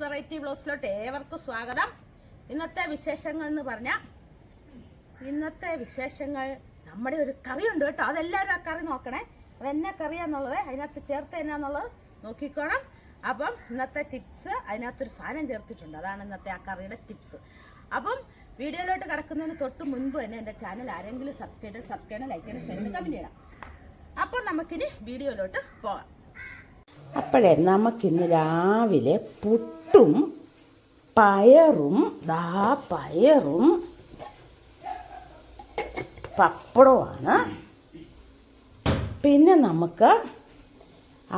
Variety ബ്ലൗസിലോട്ട് ഏവർക്കും സ്വാഗതം. ഇന്നത്തെ വിശേഷങ്ങൾ എന്ന് പറഞ്ഞ ഇന്നത്തെ വിശേഷങ്ങൾ നമ്മുടെ ഒരു കറി ഉണ്ട് കേട്ടോ. അതെല്ലാവരും ആ കറി നോക്കണേ. അതെന്നെ കറിയാന്നുള്ളത് അതിനകത്ത് ചേർത്ത് എന്നാന്നുള്ളത് നോക്കിക്കോണം. അപ്പം ഇന്നത്തെ ടിപ്സ് അതിനകത്തൊരു സാധനം ചേർത്തിട്ടുണ്ട്. അതാണ് ഇന്നത്തെ ആ കറിയുടെ ടിപ്സ് അപ്പം വീഡിയോയിലോട്ട് കിടക്കുന്നതിന് തൊട്ട് മുൻപ് തന്നെ എന്റെ ചാനൽ ആരെങ്കിലും സബ്സ്ക്രൈബ് ചെയ്ത് സബ്സ്ക്രൈബ് ചെയ്യണം ലൈക്ക് ചെയ്യണം ഷെയർ കമന്റ് ചെയ്യണം. അപ്പം നമുക്കിനി വീഡിയോയിലോട്ട് പോകാം. അപ്പോഴേ നമുക്കിന്ന് രാവിലെ പുട്ടും പയറും ദാ പയറും പപ്പടവുമാണ്. പിന്നെ നമുക്ക്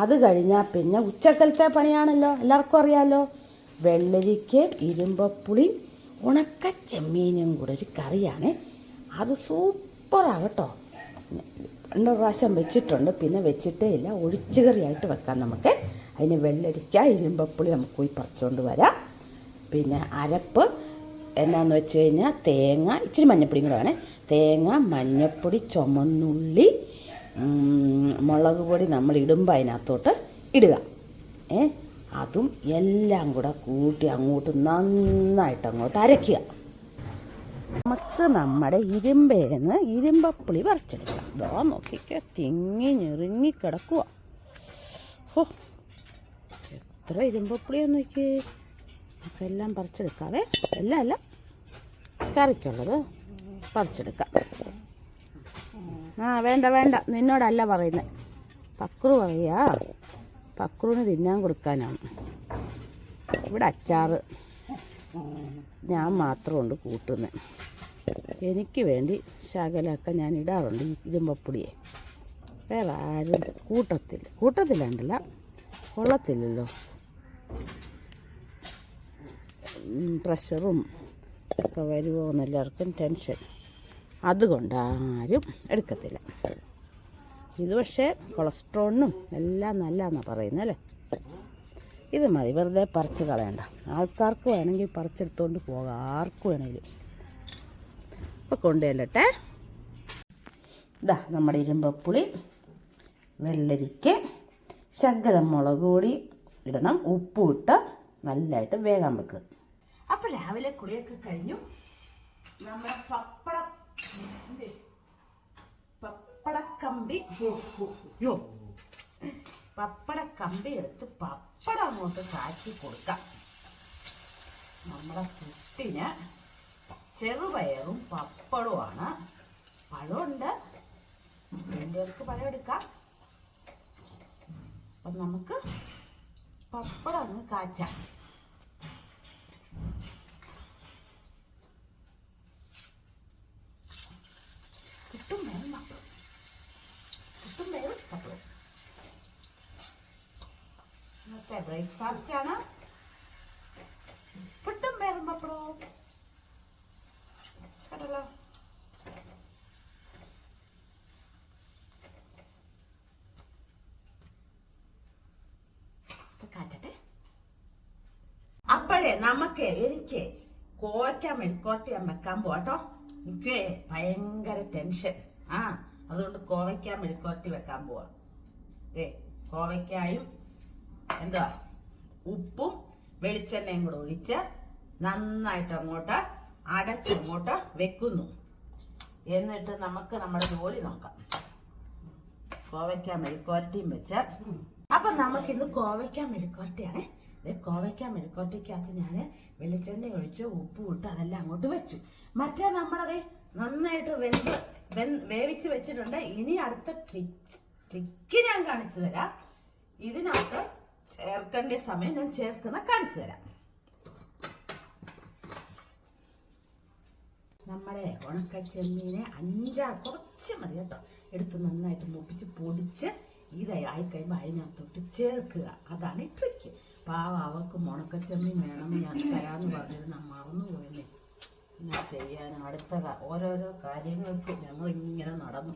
അത് കഴിഞ്ഞാൽ പിന്നെ ഉച്ചക്കലത്തെ പണിയാണല്ലോ എല്ലാവർക്കും അറിയാമല്ലോ വെള്ളരിക്കയും ഇരുമ്പപ്പുളി ഉണക്ക ചെമ്മീനും കൂടെ ഒരു കറിയാണ്. അത് സൂപ്പറാണ് കേട്ടോ. രണ്ട് പ്രാവശ്യം വെച്ചിട്ടുണ്ട് പിന്നെ വെച്ചിട്ടേ ഇല്ല. ഒഴിച്ചു കറിയായിട്ട് വെക്കാം നമുക്ക്. അതിന് വെള്ളരിക്ക ഇരുമ്പപ്പുളി നമുക്ക് പോയി പറിച്ചുകൊണ്ട് വരാം. പിന്നെ അരപ്പ് എന്നാന്ന് വെച്ച് കഴിഞ്ഞാൽ തേങ്ങ ഇച്ചിരി മഞ്ഞപ്പൊടിയും കൂടെ വേണേ. തേങ്ങ മഞ്ഞപ്പൊടി ചുമന്നുള്ളി മുളക് പൊടി നമ്മൾ ഇടുമ്പോൾ അതിനകത്തോട്ട് ഇടുക. ഏ അതും എല്ലാം കൂടെ കൂട്ടി അങ്ങോട്ട് നന്നായിട്ട് അങ്ങോട്ട് അരയ്ക്കുക. നമുക്ക് നമ്മുടെ ഇരുമ്പേന്ന് ഇരുമ്പപ്പുളി പറിച്ചെടുക്കാം. ദോ നോക്കിക്ക തിങ്ങി ഞെറുങ്ങി കിടക്കുക ഹോ എത്ര ഇരുമ്പപ്പുളിയാന്ന് നോക്കി. നമുക്കെല്ലാം പറിച്ചെടുക്കാവേ. എല്ലാം അല്ല കറിക്കുള്ളത് പറിച്ചെടുക്കാം. ആ വേണ്ട വേണ്ട. നിന്നോടല്ല പറയുന്നത്. പക്രു പറയാ പക്രുവിന് തിന്നാൻ കൊടുക്കാനാണ്. ഇവിടെ അച്ചാറ് ഞാൻ മാത്രമുണ്ട് കൂട്ടുന്നത്. എനിക്ക് വേണ്ടി ശകലമൊക്കെ ഞാൻ ഇടാറുണ്ട് ഈ ഇരുമ്പപ്പൊടിയെ വേറെ ആരും കൂട്ടത്തില്ല. കൂട്ടത്തിലുണ്ടല്ല കൊള്ളത്തില്ലല്ലോ. ഉം, പ്രഷറും ഒക്കെ വരുമോ എന്നെല്ലാവർക്കും ടെൻഷൻ. അതുകൊണ്ട് ആരും എടുക്കത്തില്ല. ഇത് പക്ഷേ കൊളസ്ട്രോളിനും എല്ലാം നല്ലതെന്നാണ് പറയുന്നത് അല്ലേ? ഇത് മതി വെറുതെ പറിച്ച് കളയണ്ട. ആൾക്കാർക്ക് വേണമെങ്കിൽ പറിച്ചെടുത്തുകൊണ്ട് പോകാം ആർക്ക് വേണമെങ്കിലും അപ്പോൾ കൊണ്ടുചെല്ലട്ടെ ഇതാ നമ്മുടെ ഇരുമ്പപ്പുളി വെള്ളരിക്ക ശകലം മുളക് പൊടി ഇടണം. ഉപ്പ് ഇട്ട് നല്ലതായിട്ട് വേഗം വെക്കുക അപ്പൊ രാവിലെ കുളിയൊക്കെ കഴിഞ്ഞു. നമ്മുടെ പപ്പട? പപ്പടക്കമ്പി. യോ പപ്പടക്കമ്പി എടുത്ത് പപ്പടം അങ്ങോട്ട് കാച്ചി കൊടുക്കാം. നമ്മുടെ പുട്ടിന് ചെറുപയറും പപ്പടവുമാണ് പഴമുണ്ട്. വേണ്ടിയവർക്ക് പഴം എടുക്കാം. അപ്പം നമുക്ക് പപ്പടം അങ്ങ് കാച്ചാം. വേവും പപ്പടവും പുട്ടും വേവും പപ്പടവും ഇന്നത്തെ ബ്രേക്ക്ഫാസ്റ്റ് ആണ്. പുട്ടും വേവും പപ്പടവും. ഇപ്പൊ കാച്ചട്ടെ. അപ്പോഴേ നമുക്ക് എനിക്ക് കോവയ്ക്കാൻ മെഴുക്കോട്ട് വെക്കാൻ പോട്ടോ എനിക്ക് ഭയങ്കര ടെൻഷൻ ആ അതുകൊണ്ട് കോവയ്ക്ക മെഴുക്കോട്ടി വെക്കാൻ പോവാ. ഏ കോവയ്ക്കായും എന്താ ഉപ്പും വെളിച്ചെണ്ണയും കൂടെ ഒഴിച്ച് നന്നായിട്ട് അങ്ങോട്ട് അടച്ചങ്ങോട്ട് വെക്കുന്നു. എന്നിട്ട് നമുക്ക് നമ്മുടെ ജോലി നോക്കാം. കോവയ്ക്ക മെഴുക്കോരട്ടിയും വെച്ച്. അപ്പൊ നമുക്കിന്ന് കോവയ്ക്ക മെഴുക്കോരട്ടിയാണ് ഇത് കോവയ്ക്ക മെഴുക്കോരട്ടിക്കകത്ത് ഞാൻ വെളിച്ചെണ്ണ ഒഴിച്ച് ഉപ്പ് ഇട്ട് അതെല്ലാം അങ്ങോട്ട് വെച്ചു. മറ്റേ നമ്മളതേ നന്നായിട്ട് വെന്ത് വേവിച്ച് വെച്ചിട്ടുണ്ട്. ഇനി അടുത്ത ട്രിക്ക് ട്രിക്ക് ഞാൻ കാണിച്ചു തരാം. ഇതിനകത്ത് ചേർക്കേണ്ട സമയം ഞാൻ ചേർക്കുന്ന കാണിച്ചു തരാം. നമ്മുടെ ഉണക്ക ചെമ്മീനെ അഞ്ചാ കുറച്ച് മതി കേട്ടോ. എടുത്ത് നന്നായിട്ട് മുപ്പിച്ച് പൊടിച്ച് ഇതായി ആയി കഴിയുമ്പോൾ അതിനകത്തോട്ട് ചേർക്കുക. അതാണ് ഈ ട്രിക്ക് പാവ അവർക്ക് ഉണക്ക ചെമ്മീൻ വേണം ഞാൻ തരാമെന്ന് പറഞ്ഞിരുന്ന മറന്നു പോയല്ലേ എന്നാ ചെയ്യാൻ അടുത്ത ഓരോരോ കാര്യങ്ങൾക്ക് ഞങ്ങൾ ഇങ്ങനെ നടന്നു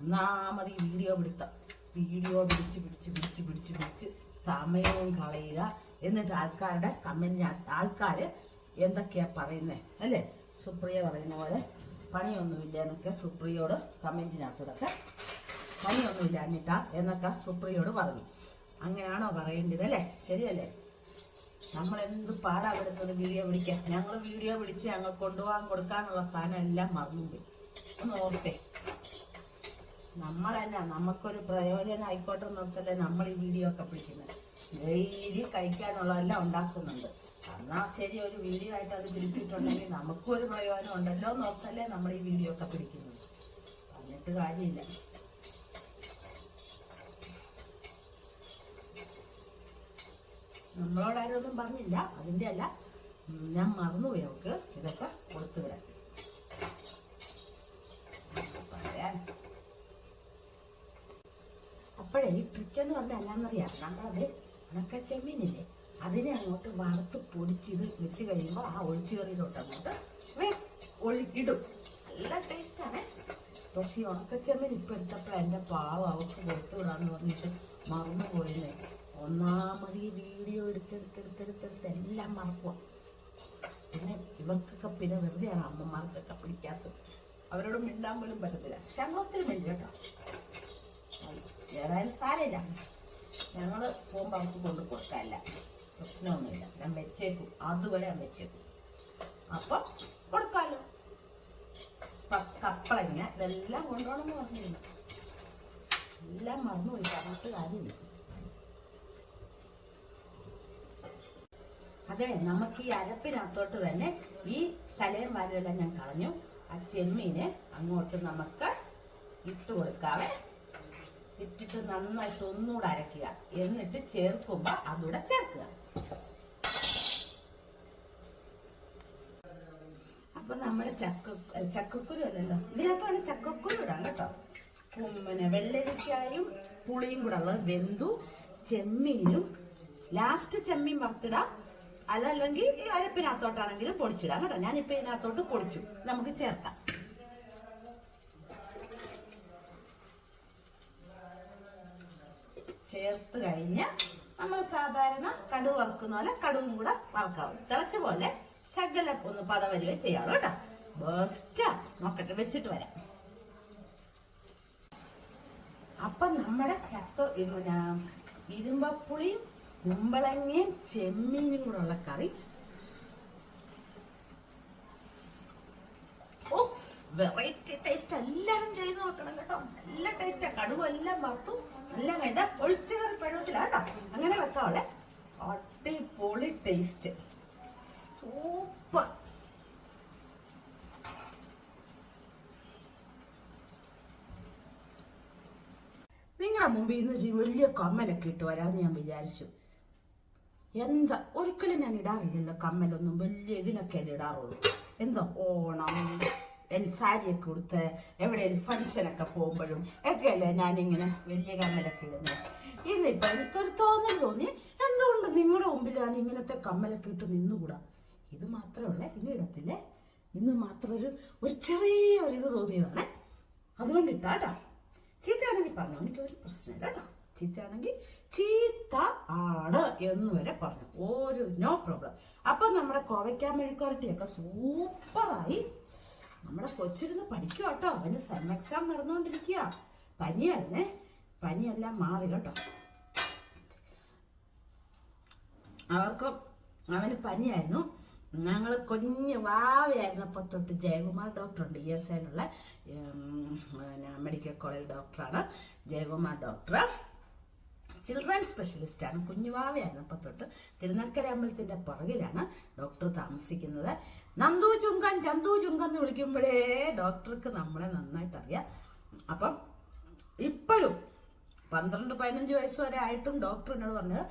ഒന്നാമത് വീഡിയോ പിടുത്തം. വീഡിയോ പിടിച്ച് പിടിച്ച് പിടിച്ച് പിടിച്ച് പിടിച്ച് സമയവും കളയുക. എന്നിട്ട് ആൾക്കാരുടെ കമന്റ് ആൾക്കാർ എന്തൊക്കെയാ പറയുന്നത് അല്ലേ? സുപ്രിയ പറയുന്ന പോലെ പണിയൊന്നുമില്ല എന്നൊക്കെ സുപ്രിയോട് കമന്റിനകത്തൂടൊക്കെ പണിയൊന്നുമില്ല എന്നിട്ടാ എന്നൊക്കെ സുപ്രിയോട് പറഞ്ഞു. അങ്ങനെയാണോ പറയേണ്ടത് അല്ലേ? ശരിയല്ലേ? നമ്മൾ എന്ത് പാടാ എടുത്തത് വീഡിയോ പിടിക്കാൻ ഞങ്ങൾ വീഡിയോ പിടിച്ച് ഞങ്ങൾ കൊണ്ടുപോകാൻ കൊടുക്കാനുള്ള സാധനം എല്ലാം മറന്നുപോയി ഓർത്തേ നമ്മളല്ല നമുക്കൊരു പ്രയോജനം ആയിക്കോട്ടെ നോക്കല്ലേ നമ്മൾ ഈ വീഡിയോ ഒക്കെ പിടിക്കുന്നത് ഡെയിലി കഴിക്കാനുള്ളതെല്ലാം ഉണ്ടാക്കുന്നുണ്ട്. എന്നാ ശരി ഒരു വീഡിയോ ആയിട്ട് അത് പിടിച്ചിട്ടുണ്ടെങ്കിൽ നമുക്കും ഒരു പ്രയോജനം ഉണ്ടല്ലോ നോക്കല്ലേ നമ്മൾ ഈ വീഡിയോ ഒക്കെ പിടിക്കുന്നത് പറഞ്ഞിട്ട് കാര്യമില്ല. നമ്മളോടാരും ഒന്നും പറഞ്ഞില്ല. അതിന്റെ അല്ല. ഞാൻ മറന്നുപോയി അവൾക്ക്. ഇതൊക്കെ കൊടുത്തു വിടാൻ അപ്പോഴേ ഈ ട്രിക്ക് എന്ന് പറഞ്ഞാൽ അല്ലാന്നറിയാം നമ്മളത് ഉണക്കച്ചെമ്മീനില്ലേ? അതിനെ അങ്ങോട്ട് വറുത്ത് പൊടിച്ചിത് വെച്ച് കഴിയുമ്പോൾ ആ ഒഴിച്ചു കറിയിലോട്ട് അങ്ങോട്ട് വേ ഒഴുകിടും നല്ല ടേസ്റ്റാണ് പക്ഷേ ഈ ഉണക്കച്ചെമ്മീൻ ഇപ്പം എടുത്തപ്പോൾ എന്റെ പാവം അവർക്ക് കൊടുത്തു വിടാന്ന് പറഞ്ഞിട്ട് മറന്നു പോയില്ലേ ഒന്നാമത് ഈ വീഡിയോ എടുത്തെടുത്തെടുത്തെടുത്തെടുത്ത് എല്ലാം മറക്കുക പിന്നെ ഇവർക്കൊക്കെ പിന്നെ വെറുതെയാണ് അമ്മമാർക്കൊക്കെ പിടിക്കാത്തത്. അവരോട് മിണ്ടാൻ പോലും പറ്റത്തില്ല. ക്ഷമത്തിൽ മിണ്ടാം ഏതായാലും സാരമില്ല. ഞങ്ങൾ പോകുമ്പോൾ അവർക്ക് കൊണ്ട് കൊടുക്കാനില്ല. പ്രശ്നമൊന്നുമില്ല. ഞാൻ വെച്ചേക്കും. അതുവരെ ഞാൻ വെച്ചേക്കും. അപ്പം കൊടുക്കാലോ. കപ്പളങ്ങനെ കപ്പളങ്ങ ഇതെല്ലാം കൊണ്ടുപോകണമെന്ന് പറഞ്ഞില്ല എല്ലാം മറന്നുപോയി. പറഞ്ഞിട്ട് കാര്യമില്ല. അതെ നമുക്ക് ഈ അരപ്പിനകത്തോട്ട് തന്നെ ഈ തലയും വാലുമെല്ലാം ഞാൻ കളഞ്ഞു. ആ ചെമ്മീനെ അങ്ങോട്ട് നമുക്ക് ഇട്ട് കൊടുക്കാവേ. ഇട്ടിട്ട് നന്നായിട്ട് ഒന്നുകൂടെ അരയ്ക്കുക എന്നിട്ട് ചേർക്കുമ്പോൾ അതുകൂടെ ചേർക്കുക. അപ്പൊ നമ്മുടെ ചക്ക ചക്കക്കുരു അല്ലല്ലോ. ഇതിനകത്താണ് ചക്കക്കുരു കേട്ടോ. പിന്നെ വെള്ളരിക്കായും പുളിയും കൂടെ ഉള്ളത് വെന്തു. ചെമ്മീനും ലാസ്റ്റ് ചെമ്മീൻ വറുത്തിടാം. അതല്ലെങ്കിൽ ഈ അരപ്പിനകത്തോട്ടാണെങ്കിലും പൊടിച്ചിടാം കേട്ടോ. ഞാനിപ്പോ ഇതിനകത്തോട്ട് പൊടിച്ചു. നമുക്ക് ചേർക്കാം. ചേർത്ത് കഴിഞ്ഞ് നമ്മൾ സാധാരണ കടുവ് വറുക്കുന്ന പോലെ കടുവും കൂടെ വറക്കാവും തിളച്ച പോലെ ശകലം ഒന്ന് പതവരുവേ ചെയ്യാവൂ കേട്ടോ. ബെസ്റ്റാ നോക്കട്ടെ വെച്ചിട്ട് വരാം. അപ്പൊ നമ്മുടെ ചക്ക ഇരുമ്പപ്പുളിയും കുമ്പളങ്ങയും ചെമ്മീനും കൂടെ ഉള്ള കറി. ഓ വെറൈറ്റി ടേസ്റ്റ് എല്ലാരും ചെയ്ത് നോക്കണം കേട്ടോ. നല്ല ടേസ്റ്റാ കടുവ എല്ലാം വറുത്തു. നല്ല ഇതാ ഒഴിച്ചു കറി പഴത്തില്ല കേട്ടോ. അങ്ങനെ വെക്കാവളെ അടിപൊളി ടേസ്റ്റ് സൂപ്പർ. നിങ്ങളുടെ മുമ്പിൽ ഇന്ന് വലിയ കമ്മലൊക്കെ ഇട്ട് വരാമെന്ന് ഞാൻ വിചാരിച്ചു. എന്താ? ഒരിക്കലും ഞാൻ ഇടാറില്ലല്ലോ കമ്മലൊന്നും. വലിയ ഇതിനൊക്കെയല്ലേ ഇടാറുള്ളൂ. എന്താ ഓണം? സാരിയൊക്കെ കൊടുത്ത് എവിടെയെങ്കിലും ഫംഗ്ഷനൊക്കെ പോകുമ്പോഴും ഒക്കെയല്ലേ ഞാനിങ്ങനെ വലിയ കമ്മലൊക്കെ ഇടുന്നത് ഇന്നിപ്പൊ എനിക്കൊരു തോന്നൽ തോന്നി. എന്തുകൊണ്ട് നിങ്ങളുടെ മുമ്പിൽ ഞാൻ ഇങ്ങനത്തെ കമ്മലൊക്കെ ഇട്ട് നിന്നുകൂടാ? ഇത് മാത്രമല്ല ഇനി ഇടത്തില്ലേ? ഇന്ന് മാത്രം ഒരു ഒരു ചെറിയ ഒരു ഇത് തോന്നിയതാണേ. അതുകൊണ്ട് ഇട്ടാട്ടോ ചീത്തയാണെങ്കിൽ പറഞ്ഞു എനിക്ക് ഒരു പ്രശ്നമില്ല കേട്ടോ. ചീത്തയാണെങ്കിൽ ചീത്ത ആട് എന്ന് വരെ പറഞ്ഞു. ഒരു നോ പ്രോബ്ലം അപ്പൊ നമ്മുടെ കോവയ്ക്കാൻ മെഴുക്കുവരട്ടിയൊക്കെ സൂപ്പറായി നമ്മുടെ കൊച്ചിരുന്ന് പഠിക്കുക കേട്ടോ അവന് സെം എക്സാം നടന്നുകൊണ്ടിരിക്കുക പനിയായിരുന്നേ. പനിയെല്ലാം മാറി കേട്ടോ. അവർക്ക് അവന് പനിയായിരുന്നു. ഞങ്ങൾ കുഞ്ഞ് വാവയായിരുന്നപ്പോൾ തൊട്ട് ജയകുമാർ ഡോക്ടറുണ്ട് ഇ എസ് ഐയിലുള്ള മെഡിക്കൽ കോളേജ് ഡോക്ടറാണ് ജയകുമാർ ഡോക്ടർ ചിൽഡ്രൻ സ്പെഷ്യലിസ്റ്റാണ്. കുഞ്ഞുവാവയായിരുന്നപ്പോൾ തൊട്ട് തിരുനക്കര അമ്പലത്തിന്റെ പുറകിലാണ് ഡോക്ടർ താമസിക്കുന്നത്. നന്ദു ചുങ്കൻ ചന്തു ചുങ്കൻ എന്ന് വിളിക്കുമ്പോഴേ ഡോക്ടർക്ക് നമ്മളെ നന്നായിട്ട് അറിയാം അപ്പം ഇപ്പോഴും പന്ത്രണ്ട് പതിനഞ്ച് വയസ്സ് വരെ ആയിട്ടും ഡോക്ടർ എന്നോട് പറഞ്ഞത്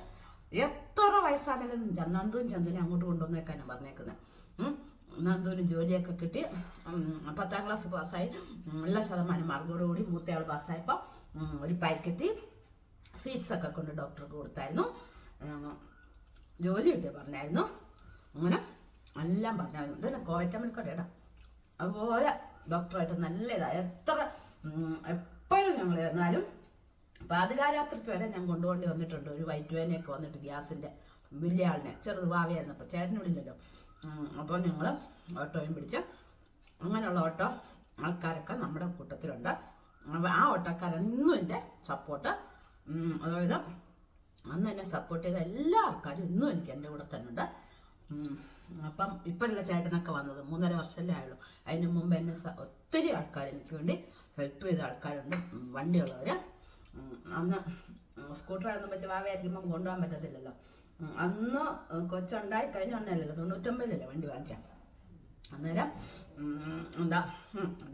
എത്ര വയസ്സാണെങ്കിലും നന്ദുവും ചന്ദുവിനെ അങ്ങോട്ട് കൊണ്ടുവന്നേക്കാനാണ് പറഞ്ഞേക്കുന്നത്. നന്ദുവിന് ജോലിയൊക്കെ കിട്ടി. പത്താം ക്ലാസ് പാസ്സായി. എല്ലാ ശതമാനം മാർക്കോടുകൂടി മൂത്തയാൾ പാസ്സായപ്പോൾ ഒരു പാക്കറ്റ് സീറ്റ്സ് ഒക്കെ കൊണ്ട് ഡോക്ടർക്ക് കൊടുത്തായിരുന്നു. ജോലി കിട്ടിയ പറഞ്ഞായിരുന്നു. അങ്ങനെ എല്ലാം പറഞ്ഞായിരുന്നു. ഇതന്നെ കടയുടെ അതുപോലെ ഡോക്ടറായിട്ട് നല്ല എത്ര എപ്പോഴും ഞങ്ങൾ എന്നാലും പാതിരാരാത്രിക്ക് വരെ ഞാൻ കൊണ്ടുപോകേണ്ടി വന്നിട്ടുണ്ട്. ഒരു വൈറ്റ് വേനയൊക്കെ വന്നിട്ട് ഗ്യാസിന്റെ വലിയ ആളിനെ. ചെറുത് ഭാവിയായിരുന്നു അപ്പോൾ ചേട്ടനിവിടില്ലല്ലോ അപ്പോൾ ഞങ്ങൾ ഓട്ടോയും പിടിച്ച് അങ്ങനെയുള്ള ഓട്ടോ ആൾക്കാരൊക്കെ നമ്മുടെ കൂട്ടത്തിലുണ്ട്. ആ ഓട്ടോക്കാരാണ് ഇന്നും എന്റെ സപ്പോർട്ട് അതായത് അന്ന് എന്നെ സപ്പോർട്ട് ചെയ്ത എല്ലാ ആൾക്കാരും ഇന്നും എനിക്ക് എന്റെ കൂടെ തന്നെ ഉണ്ട്. അപ്പം ഇപ്പോഴുള്ള ചേട്ടനൊക്കെ വന്നത് മൂന്നര വർഷമല്ലേ ആയുള്ളൂ. അതിന് മുമ്പ് എന്നെ ഒത്തിരി ആൾക്കാർ എനിക്ക് വേണ്ടി ഹെൽപ്പ് ചെയ്ത ആൾക്കാരുണ്ട്. വണ്ടിയുള്ളവർ അന്ന് സ്കൂട്ടറാണെന്ന് വെച്ച് വാവയായിരിക്കുമ്പം കൊണ്ടുപോകാൻ പറ്റത്തില്ലല്ലോ. അന്ന് കൊച്ചുണ്ടായി കഴിഞ്ഞ ഉണ്ടല്ലോ തൊണ്ണൂറ്റൊമ്പതിലല്ലേ വണ്ടി വാങ്ങിച്ച. അന്നേരം എന്താ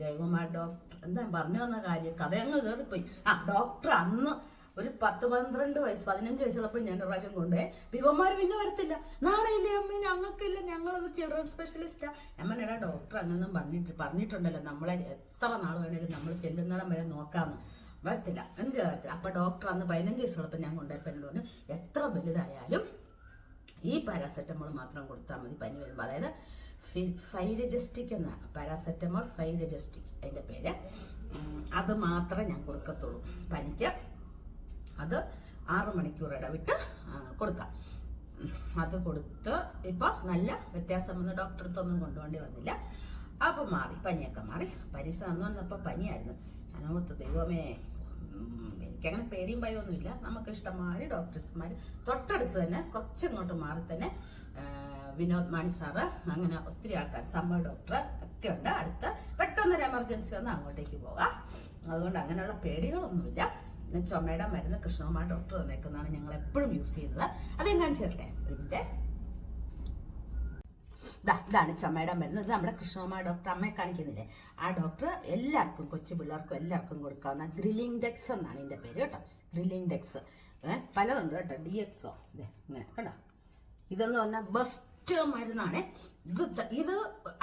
ജയകുമാർ ഡോക്ടർ എന്താ പറഞ്ഞു വന്ന കാര്യം? കഥയങ്ങ് കയറിപ്പോയി ആ ഡോക്ടർ അന്ന് ഒരു പത്ത് പന്ത്രണ്ട് വയസ്സ് പതിനഞ്ച് വയസ്സുള്ളപ്പോൾ ഞാൻ പ്രാവശ്യം കൊണ്ടുപോയി. വിവന്മാർ പിന്നെ വരത്തില്ല. നാളെ ഇല്ലേ അമ്മ? ഞങ്ങൾക്കില്ല. ഞങ്ങളത് ചിൽഡ്രൻ സ്പെഷ്യലിസ്റ്റാ അമ്മനടാ ഡോക്ടർ അങ്ങനൊന്നും പറഞ്ഞിട്ട് പറഞ്ഞിട്ടുണ്ടല്ലോ. നമ്മളെ എത്ര നാൾ വേണേലും നമ്മൾ ചെല്ലുന്നിടം വരെ നോക്കാമെന്ന് വരത്തില്ല. എന്ത് വരത്തില്ല? അപ്പൊ ഡോക്ടർ അന്ന് പതിനഞ്ച് വയസ്സുള്ളപ്പോൾ ഞാൻ കൊണ്ടുപോയപ്പോൾ എന്നോട് പറഞ്ഞു, എത്ര വലുതായാലും ഈ പാരാസെറ്റമോൾ മാത്രം കൊടുത്താൽ മതി പനി വരുമ്പോൾ അതായത് ഫൈരജസ്റ്റിക് എന്ന പാരാസെറ്റമോൾ ഫൈരജസ്റ്റിക് അതിന്റെ പേര്. അത് മാത്രമേ ഞാൻ കൊടുക്കത്തുള്ളൂ. പനിക്ക് അത് ആറ് മണിക്കൂർ ഇടവിട്ട് കൊടുക്കാം. അത് കൊടുത്ത് ഇപ്പം നല്ല വ്യത്യാസം വന്ന് ഡോക്ടറെ അടുത്തൊന്നും കൊണ്ടുപോകേണ്ടി വന്നില്ല. അപ്പം മാറി പനിയൊക്കെ മാറി. പരീക്ഷ അന്ന് വന്നപ്പോൾ പനിയായിരുന്നു. ഞാൻ ദൈവമേ എനിക്കങ്ങനെ പേടിയും ഭയമൊന്നുമില്ല. നമുക്ക് ഇഷ്ടമാതിരി ഡോക്ടേഴ്സ്മാർ തൊട്ടടുത്ത് തന്നെ കുറച്ചിങ്ങോട്ട് മാറി തന്നെ വിനോദ് മാണി സാറ് അങ്ങനെ ഒത്തിരി ആൾക്കാർ സമ്മർ ഡോക്ടർ ഒക്കെ ഉണ്ട്. അടുത്ത് പെട്ടെന്നൊരു എമർജൻസി വന്ന് അങ്ങോട്ടേക്ക് പോകാം. അതുകൊണ്ട് അങ്ങനെയുള്ള പേടികളൊന്നുമില്ല. പിന്നെ ചുമയുടെ മരുന്ന് കൃഷ്ണകുമാർ ഡോക്ടർ തന്നേക്കുന്നതാണ് ഞങ്ങൾ എപ്പോഴും യൂസ് ചെയ്യുന്നത്. അതേ കാണിച്ചു തരട്ടെ ഇതാണ് ചുമയുടെ മരുന്ന്. ഇത് നമ്മുടെ കൃഷ്ണകുമാർ ഡോക്ടർ അമ്മയെ കാണിക്കുന്നില്ലേ? ആ ഡോക്ടർ എല്ലാവർക്കും കൊച്ചു പിള്ളേർക്കും എല്ലാവർക്കും കൊടുക്കാവുന്ന ഗ്രില്ലിംഗ് ഡെക്സ് എന്നാണ് ഇതിന്റെ പേര് കേട്ടോ. Grilling decks. പലതുണ്ട് കേട്ടോ. ഡി എക്സോ ഇങ്ങനെ കണ്ടോ? ഇതെന്ന് പറഞ്ഞാൽ ബെസ്റ്റ് മരുന്നാണ്. ഇത് ഇത്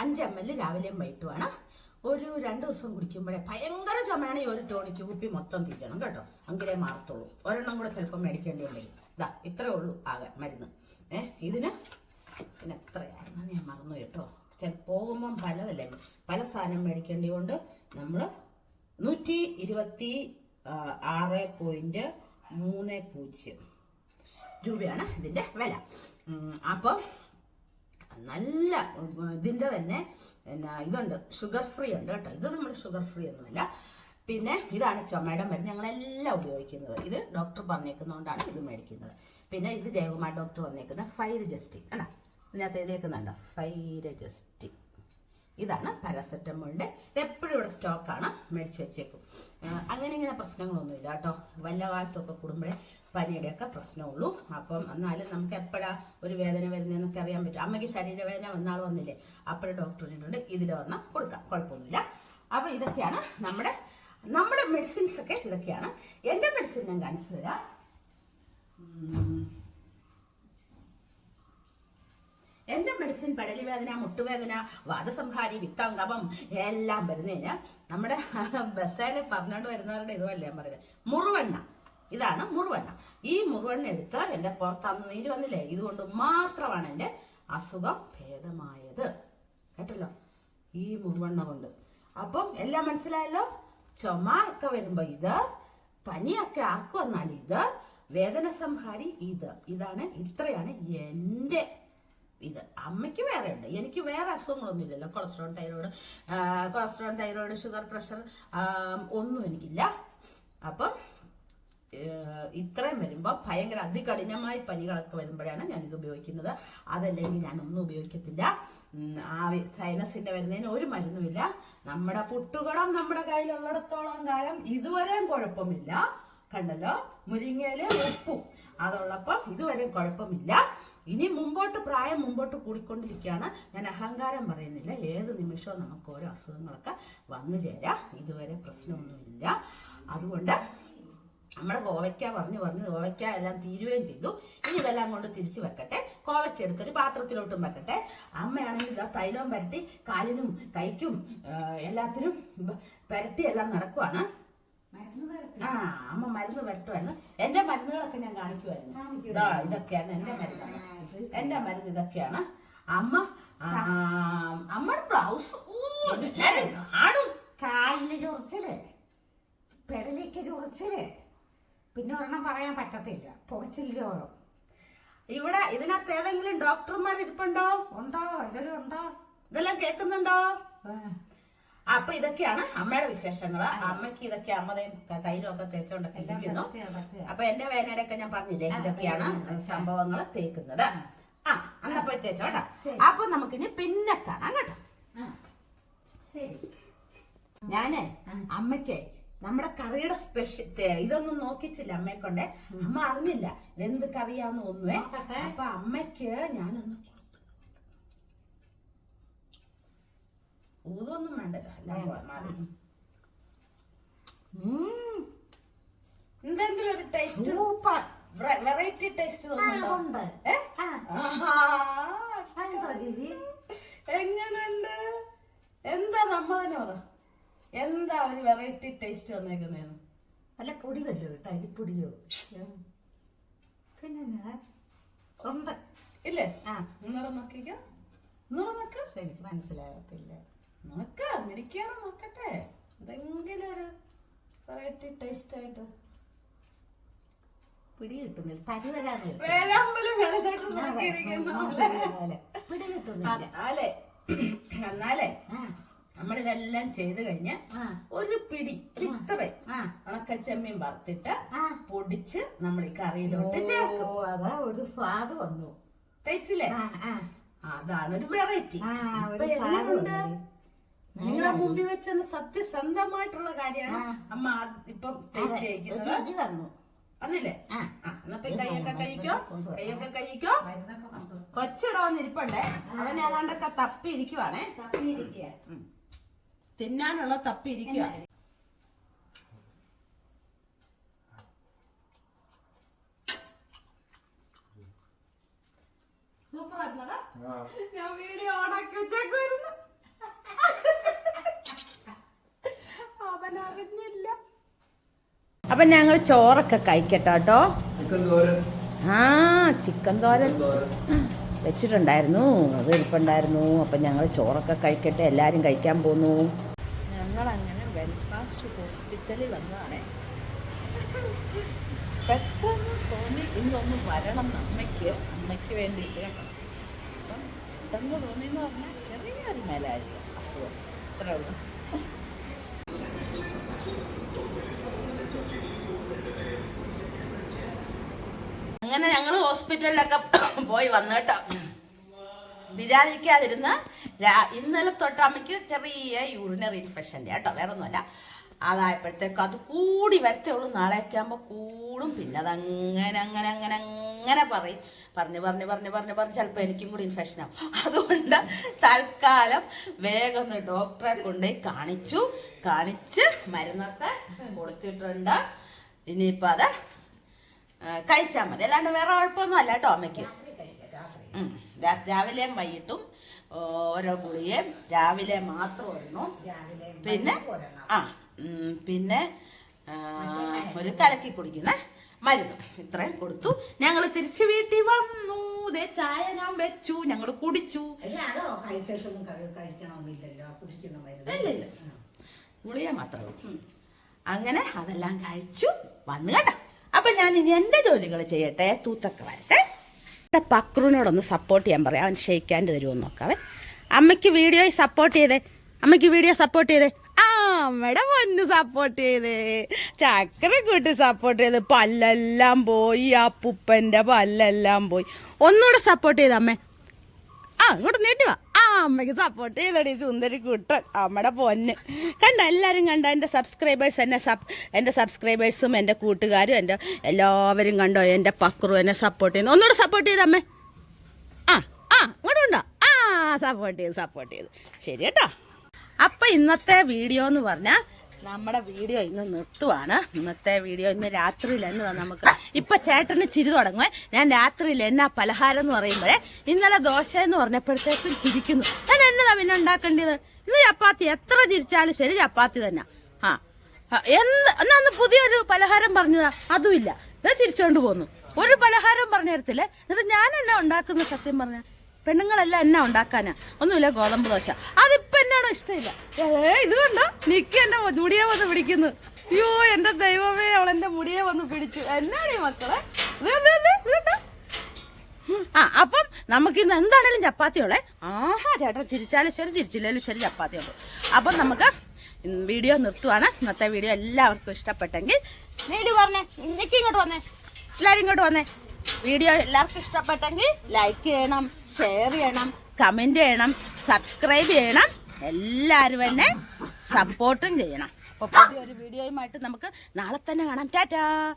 അഞ്ച് എം എൽ രാവിലെയും വൈകിട്ടുമാണ്. ഒരു രണ്ട് ദിവസം കുടിക്കുമ്പോഴേ ഭയങ്കര ചുമയാണെങ്കിൽ ഒരു ടോണിക്ക് കുപ്പി മൊത്തം തിരിക്കണം കേട്ടോ. അങ്ങനെ മാറത്തുള്ളൂ. ഒരെണ്ണം കൂടെ ചിലപ്പോൾ മേടിക്കേണ്ടി വരും ഇതാ ഇത്രേ ഉള്ളൂ ആകെ മരുന്ന്. ഏഹ് ഇതിന് പിന്നെ എത്രയായിരുന്നു ഞാൻ മറന്നു കേട്ടോ. ചില പോകുമ്പം പലതല്ലേ? പല സാധനം മേടിക്കേണ്ടി കൊണ്ട് നമ്മൾ നൂറ്റി ഇരുപത്തി ആറ് പോയിന്റ് മൂന്ന് പൂജ്യം രൂപയാണ് ഇതിന്റെ വില. അപ്പം നല്ല ഇതിന്റെ തന്നെ എന്നാ ഇതുണ്ട്. ഷുഗർ ഫ്രീ ഉണ്ട് കേട്ടോ. ഇത് നമ്മൾ ഷുഗർ ഫ്രീ ഒന്നുമല്ല. പിന്നെ ഇതാണ് ചുമയുടെ മരുന്ന്. ഞങ്ങളെല്ലാം ഉപയോഗിക്കുന്നത്. ഇത് ഡോക്ടർ പറഞ്ഞേക്കുന്നതുകൊണ്ടാണ് ഇത് മേടിക്കുന്നത്. പിന്നെ ഇത് ജയകുമാർ ഡോക്ടർ പറഞ്ഞേക്കുന്ന ഫൈരജസ്റ്റിക് ആണോ ഇതിനകത്ത് എഴുതിയേക്കുന്നുണ്ടോ? ഫൈരജസ്റ്റി ഇതാണ് പാരാസെറ്റമോളിന്റെ എപ്പോഴും ഇവിടെ സ്റ്റോക്കാണ് മേടിച്ച് വെച്ചേക്കും. അങ്ങനെ ഇങ്ങനെ പ്രശ്നങ്ങളൊന്നുമില്ല കേട്ടോ. വല്ല കാലത്തൊക്കെ കൂടുമ്പോഴേ പനിയുടെയൊക്കെ പ്രശ്നമുള്ളൂ. അപ്പം എന്നാലും നമുക്ക് എപ്പോഴാ ഒരു വേദന വരുന്നതെന്നൊക്കെ അറിയാൻ പറ്റും. അമ്മയ്ക്ക് ശരീരവേദന വന്നാൾ വന്നില്ലേ അപ്പോഴും ഡോക്ടർ പറഞ്ഞിട്ടുണ്ട് ഇതിൽ വന്നാൽ കൊടുക്കാം കുഴപ്പമൊന്നുമില്ല. അപ്പൊ ഇതൊക്കെയാണ് നമ്മുടെ നമ്മുടെ മെഡിസിൻസ് ഒക്കെ ഇതൊക്കെയാണ്. എന്റെ മെഡിസിൻ ഞാൻ കാണിച്ചു തരാം. എന്റെ മെഡിസിൻ പടലിവേദന മുട്ടുവേദന വാദസംഹാരി വിത്താംഗമം എല്ലാം വരുന്നതിന് നമ്മുടെ ബസ്സേൽ പറഞ്ഞുകൊണ്ട് വരുന്നവരുടെ ഇതുമല്ല ഞാൻ പറയുന്നത് മുറുവെണ്ണ. ഇതാണ് മുറുവെണ്ണ. ഈ മുറുവെണ്ണ എടുത്ത് എന്റെ പുറത്താന്ന് നീര് വന്നില്ലേ? ഇതുകൊണ്ട് മാത്രമാണ് എന്റെ അസുഖം ഭേദമായത്. കേട്ടല്ലോ? ഈ മുറുവെണ്ണ കൊണ്ട്. അപ്പം എല്ലാം മനസ്സിലായല്ലോ? ചുമ ഒക്കെ വരുമ്പോ ഇത് പനിയൊക്കെ ആർക്ക് വന്നാൽ ഇത് വേദന സംഹാരി ഇത്. ഇതാണ് ഇത്രയാണ് എന്റെ ഇത് അമ്മയ്ക്ക് വേറെ ഉണ്ട് എനിക്ക് വേറെ അസുഖങ്ങളൊന്നും ഇല്ലല്ലോ cholesterol thyroid cholesterol thyroid sugar pressure ഒന്നും എനിക്കില്ല. അപ്പം ഇത്രയും വരുമ്പോൾ ഭയങ്കര അതികഠിനമായ പനികളൊക്കെ വരുമ്പോഴാണ് ഞാനിത് ഉപയോഗിക്കുന്നത്. അതല്ലെങ്കിൽ ഞാൻ ഒന്നും ഉപയോഗിക്കത്തില്ല ആവി സൈനസിന്റെ വരുന്നതിന് ഒരു മരുന്നുമില്ല. നമ്മുടെ കുട്ടുകടം നമ്മുടെ കയ്യിലുള്ളിടത്തോളം കാലം ഇതുവരെയും കുഴപ്പമില്ല. കണ്ടല്ലോ? മുരിങ്ങയിൽ ഉപ്പും. അതുള്ളപ്പം ഇതുവരെ കുഴപ്പമില്ല. ഇനി മുമ്പോട്ട് പ്രായം മുമ്പോട്ട് കൂടിക്കൊണ്ടിരിക്കുകയാണ്. ഞാൻ അഹങ്കാരം പറയുന്നില്ല. ഏത് നിമിഷവും നമുക്ക് ഓരോ അസുഖങ്ങളൊക്കെ വന്നു ചേരാം. ഇതുവരെ പ്രശ്നമൊന്നുമില്ല. അതുകൊണ്ട് നമ്മുടെ കോവയ്ക്ക പറഞ്ഞു പറഞ്ഞ് കോവയ്ക്ക എല്ലാം തീരുകയും ചെയ്തു. ഇനി ഇതെല്ലാം കൊണ്ട് തിരിച്ചു വെക്കട്ടെ. കോവയ്ക്ക എടുത്തൊരു പാത്രത്തിലോട്ടും വെക്കട്ടെ. അമ്മയാണെങ്കിൽ ഇതാ തൈലവും പരട്ടി കാലിനും കൈക്കും എല്ലാത്തിനും പരട്ടി എല്ലാം നടക്കുവാണ്. ആ അമ്മ മരുന്ന് വരട്ടുമായിരുന്നു എന്റെ മരുന്നുകളൊക്കെ ഞാൻ കാണിക്കുമായിരുന്നു ഇതാ ഇതൊക്കെയാണ് എന്റെ മരുന്ന്. എന്റെ മരുന്ന് ഇതൊക്കെയാണ്. അമ്മ അമ്മയുടെ ബ്ലൗസ്. കാണും. കാലിന് ചൊറിച്ചിൽ. പെടലേക്ക് ചൊറിച്ചിൽ. പിന്നെ ഒരെണ്ണം പറയാൻ പറ്റത്തില്ല. പുകച്ചില്ല. രോഗം ഇവിടെ ഇതിനകത്ത് ഏതെങ്കിലും ഡോക്ടർമാർ ഇരിപ്പുണ്ടോ? ഉണ്ടോ? ഇതൊരു ഉണ്ടോ? ഇതെല്ലാം കേൾക്കുന്നുണ്ടോ? അപ്പൊ ഇതൊക്കെയാണ് അമ്മയുടെ വിശേഷങ്ങൾ അമ്മയ്ക്ക് ഇതൊക്കെ അമ്മതയും കയ്യിലൊക്കെ തേച്ചോണ്ടൊക്കെ ഇരിക്കുന്നു അപ്പൊ എന്റെ വേനയുടെയൊക്കെ ഞാൻ പറഞ്ഞില്ലേ ഇതൊക്കെയാണ് സംഭവങ്ങൾ തേക്കുന്നത്. ആ. എന്നാ പോയി തേച്ചോ കേട്ടോ. അപ്പൊ നമുക്കിനി പിന്നെ കാണാം കേട്ടോ. ഞാൻ അമ്മയ്ക്ക് നമ്മുടെ കറിയുടെ സ്പെഷ്യൽ ഇതൊന്നും നോക്കിച്ചില്ല അമ്മയെ കൊണ്ട് അമ്മ അറിഞ്ഞില്ല. എന്ത് കറിയാന്ന് ഒന്നുവേ. അപ്പൊ അമ്മയ്ക്ക് ഞാനൊന്ന് ഊതൊന്നും വേണ്ടല്ലോ എന്തെങ്കിലും ഒരു ടേസ്റ്റ് സൂപ്പർ. വെറൈറ്റി ടേസ്റ്റ് തോന്നുന്നുണ്ട്? എങ്ങനെയുണ്ട്? എന്താ നമ്മ തന്നെ പറ. എന്താ ഒരു വെറൈറ്റി ടേസ്റ്റ് വന്നേക്കുന്നേന്ന്? അല്ല പൊടി വല്ലോ കേട്ടോ. അരിപ്പൊടിയോ പിന്നെ ഉണ്ട് ഇല്ലേ? ആ. നിറം നോക്കിക്കോ. നിറം നോക്കാം. എനിക്ക് മനസ്സിലാകത്തില്ല. നോക്ക മിടിക്കണം നോക്കട്ടെ? അതെങ്കിലും ഒരു വെറൈറ്റി ടേസ്റ്റ് ആയിട്ട്. പിടി കിട്ടുന്നില്ല. തരി വരാതെ വേഴാമ്പലും വെള്ളനായിട്ട് നോക്കിയിരിക്കുന്നു പിടി കിട്ടുന്നില്ല. എന്നാലേ എന്നാലേ നമ്മളിതെല്ലാം ചെയ്ത് കഴിഞ്ഞ് ഒരു പിടി ഒരു ഇത്രയും ഉണക്കച്ചമ്മീൻ വറുത്തിട്ട് പൊടിച്ച് നമ്മൾ ഈ കറിയിലോട്ട് ചേർക്കും. അതാ ഒരു സ്വാദ് വന്നു. ടേസ്റ്റ് ഇല്ലേ? ആ ആ. അതാണ് ഒരു വെറൈറ്റി നിങ്ങളെ മുമ്പിൽ വെച്ച സത്യസന്ധമായിട്ടുള്ള കാര്യമാണ് അമ്മ ഇപ്പം ടേസ്റ്റ് ചെയ്യിക്കുന്നത് വന്നു വന്നില്ലേ? ആ. കൈയൊക്കെ കഴിക്കോ കൈയൊക്കെ കഴിക്കോ അവനെ കൊച്ചിട വന്നിരിപ്പണ്ടേ. അവൻ ഏതാണ്ടൊക്കെ തപ്പി ഇരിക്കുവാണേ തിന്നാനുള്ള തപ്പി ഇരിക്കുക സൂപ്പർ ആയിരുന്നടാ ഞാൻ വീഡിയോ ഓണാക്കി വെച്ചേക്കുമായിരുന്നു അവൻ അറിഞ്ഞില്ല അപ്പൊ ഞങ്ങൾ ചോറൊക്കെ കഴിക്കട്ടോ കേട്ടോ ആ ചിക്കൻ തോരൻ. വെച്ചിട്ടുണ്ടായിരുന്നു. അത് ഇരിപ്പുണ്ടായിരുന്നു. അപ്പം ഞങ്ങൾ ചോറൊക്കെ കഴിക്കട്ടെ. എല്ലാവരും കഴിക്കാൻ പോന്നു. ഞങ്ങൾ അങ്ങനെ വെൽഫാസ്റ്റ് ഹോസ്പിറ്റലിൽ വന്നതാണ്. പെട്ടെന്ന് തോന്നി ഇന്നൊന്ന് വരണം അമ്മയ്ക്ക്. അമ്മയ്ക്ക് വേണ്ടിയിട്ട് കേട്ടോ. അപ്പം പെട്ടെന്ന് തോന്നിയെന്ന് പറഞ്ഞാൽ ചെറിയൊരു മേലായിരിക്കും അസുഖം. അത്രേ ഉള്ളൂ. അങ്ങനെ ഞങ്ങൾ ഹോസ്പിറ്റലിലൊക്കെ പോയി വന്നേട്ടോ. വിചാരിക്കാതിരുന്ന ഇന്നലെ തൊട്ട് അമ്മയ്ക്ക് ചെറിയ യൂറിനറി ഇൻഫെക്ഷന്റെ കേട്ടോ വേറെ ഒന്നുമല്ല അതായപ്പോഴത്തേക്ക് അത് കൂടി വരത്തേ ഉള്ളൂ നാളെയൊക്കെ ആകുമ്പോൾ കൂടും. പിന്നെ അതങ്ങനെ അങ്ങനെ അങ്ങനെ അങ്ങനെ പറയും. പറഞ്ഞ് പറഞ്ഞ് പറഞ്ഞ് പറഞ്ഞ് പറഞ്ഞ് ചിലപ്പോൾ എനിക്കും കൂടി ഇൻഫെക്ഷൻ ആവും. അതുകൊണ്ട് തൽക്കാലം വേഗം ഒന്ന് ഡോക്ടറെ കൊണ്ടുപോയി കാണിച്ചു. കാണിച്ച് മരുന്നൊക്കെ കൊടുത്തിട്ടുണ്ട്. ഇനിയിപ്പോൾ അത് കഴിച്ചാൽ മതി. അല്ലാണ്ട് വേറെ കുഴപ്പമൊന്നും അല്ല കേട്ടോ അമ്മയ്ക്ക്. രാവിലെയും വൈകിട്ടും ഓരോ ഗുളികയും രാവിലെ മാത്രം ഒരെണ്ണം. പിന്നെ. ആ പിന്നെ ഒരു കലക്കി കുടിക്കുന്ന മരുന്ന് ഇത്രയും കൊടുത്തു. ഞങ്ങൾ തിരിച്ചു വീട്ടിൽ വന്നു. ദേ ചായ ഞാൻ വെച്ചു. ഞങ്ങൾ കുടിച്ചു. ഇല്ല. ഗുളിക മാത്രമേ അങ്ങനെ അതെല്ലാം കഴിച്ചു. വന്നു കേട്ടോ. അപ്പൊ ഞാൻ ഇനി എന്റെ ജോലികൾ ചെയ്യട്ടെ? തൂത്തൊക്കെ വരട്ടെ. എന്റെ പക്രുവിനോടൊന്ന് സപ്പോർട്ട് ചെയ്യാൻ പറയാം. അവൻ ഷെയ്ക്കാണ്ട് തരുമോ നോക്കാവേ അമ്മയ്ക്ക് വീഡിയോ സപ്പോർട്ട് ചെയ്തേ. അമ്മയ്ക്ക് വീഡിയോ സപ്പോർട്ട് ചെയ്തേ. ആ അമ്മയുടെ പൊന്ന് സപ്പോർട്ട് ചെയ്തേ. ചക്കര കൂട്ടി സപ്പോർട്ട് ചെയ്ത്. പല്ലെല്ലാം പോയി. ആ പുപ്പന്റെ പല്ലെല്ലാം പോയി. ഒന്നുകൂടെ സപ്പോർട്ട് ചെയ്തേ അമ്മേ. ആ ഇങ്ങോട്ട് നീട്ടി വാ. ആ അമ്മയ്ക്ക് സപ്പോർട്ട് ചെയ്തടി സുന്ദരി കുട്ടൻ അമ്മയുടെ പൊന്ന്. കണ്ട എല്ലാവരും കണ്ട എന്റെ സബ്സ്ക്രൈബേഴ്സ് എന്നെ സബ് എന്റെ സബ്സ്ക്രൈബേഴ്സും എന്റെ കൂട്ടുകാരും എന്റെ എല്ലാവരും കണ്ടോ എന്റെ പക്രു എന്നെ സപ്പോർട്ട് ചെയ്യുന്നു. ഒന്നുകൂടെ സപ്പോർട്ട് ചെയ്ത അമ്മേ. ആ ആ ഇങ്ങോട്ട് ഉണ്ടോ ആ സപ്പോർട്ട് ചെയ്ത് സപ്പോർട്ട് ചെയ്ത്. ശരി കേട്ടോ. അപ്പം ഇന്നത്തെ വീഡിയോ എന്ന് പറഞ്ഞാൽ നമ്മുടെ വീഡിയോ ഇന്ന് നിർത്തുവാണ്. ഇന്നത്തെ വീഡിയോ ഇന്ന് രാത്രിയിൽ എന്നതാ നമുക്ക് ഇപ്പം ചേട്ടന് ചിരി തുടങ്ങുവേ. ഞാൻ രാത്രിയിൽ എന്നാ പലഹാരം എന്ന് പറയുമ്പോഴേ ഇന്നലെ ദോശ എന്ന് പറഞ്ഞപ്പോഴത്തേക്കും ചിരിക്കുന്നു. ഞാൻ എന്നതാ പിന്നെ ഉണ്ടാക്കേണ്ടത്? ഇന്ന് ചപ്പാത്തി എത്ര ചിരിച്ചാലും ശരി ചപ്പാത്തി തന്നെ. ആ എന്ത്? എന്നാ അന്ന് പുതിയൊരു പലഹാരം പറഞ്ഞതാ. അതുമില്ല ഇതാ ചിരിച്ചോണ്ട് പോന്നു. ഒരു പലഹാരം പറഞ്ഞു തരത്തില്ലേ എന്നിട്ട് ഞാൻ എന്നാ ഉണ്ടാക്കുന്ന സത്യം പറഞ്ഞ? പെണ്ണുങ്ങളെല്ലാം എന്നാ ഉണ്ടാക്കാനാ? ഒന്നുമില്ല ഗോതമ്പ് ദോശ. അതിപ്പോ എന്നാണോ ഇഷ്ടമില്ല. ഏ ഇത് കണ്ടോ? നിക്ക് എന്റെ മുടിയെ വന്ന് പിടിക്കുന്നു. അയ്യോ എന്റെ ദൈവമേ അവൾ എന്റെ മുടിയെ വന്ന് പിടിച്ചു. എന്നാണ് ഈ മക്കളെ ആ അപ്പം നമുക്ക് ഇന്ന് എന്താണേലും ചപ്പാത്തിയോളെ ആഹാ ചേട്ടൻ ചിരിച്ചാലും ശരി ചിരിച്ചില്ലേലും ശരി ചപ്പാത്തിയുള്ളൂ അപ്പം നമുക്ക് വീഡിയോ നിർത്തുവാണ്. ഇന്നത്തെ വീഡിയോ എല്ലാവർക്കും ഇഷ്ടപ്പെട്ടെങ്കിൽ നീലു പറഞ്ഞേ. എനിക്ക് ഇങ്ങോട്ട് വന്നേ. എല്ലാവരും ഇങ്ങോട്ട് വന്നേ. വീഡിയോ എല്ലാവർക്കും ഇഷ്ടപ്പെട്ടെങ്കിൽ ലൈക്ക് ചെയ്യണം ഷെയർ ചെയ്യണം കമന്റ് ചെയ്യണം സബ്സ്ക്രൈബ് ചെയ്യണം. എല്ലാവരും എന്നെ സപ്പോർട്ടും ചെയ്യണം. അപ്പോൾ പുതിയൊരു വീഡിയോയുമായിട്ട് നമുക്ക് നാളെ തന്നെ കാണാം. ടാറ്റാ.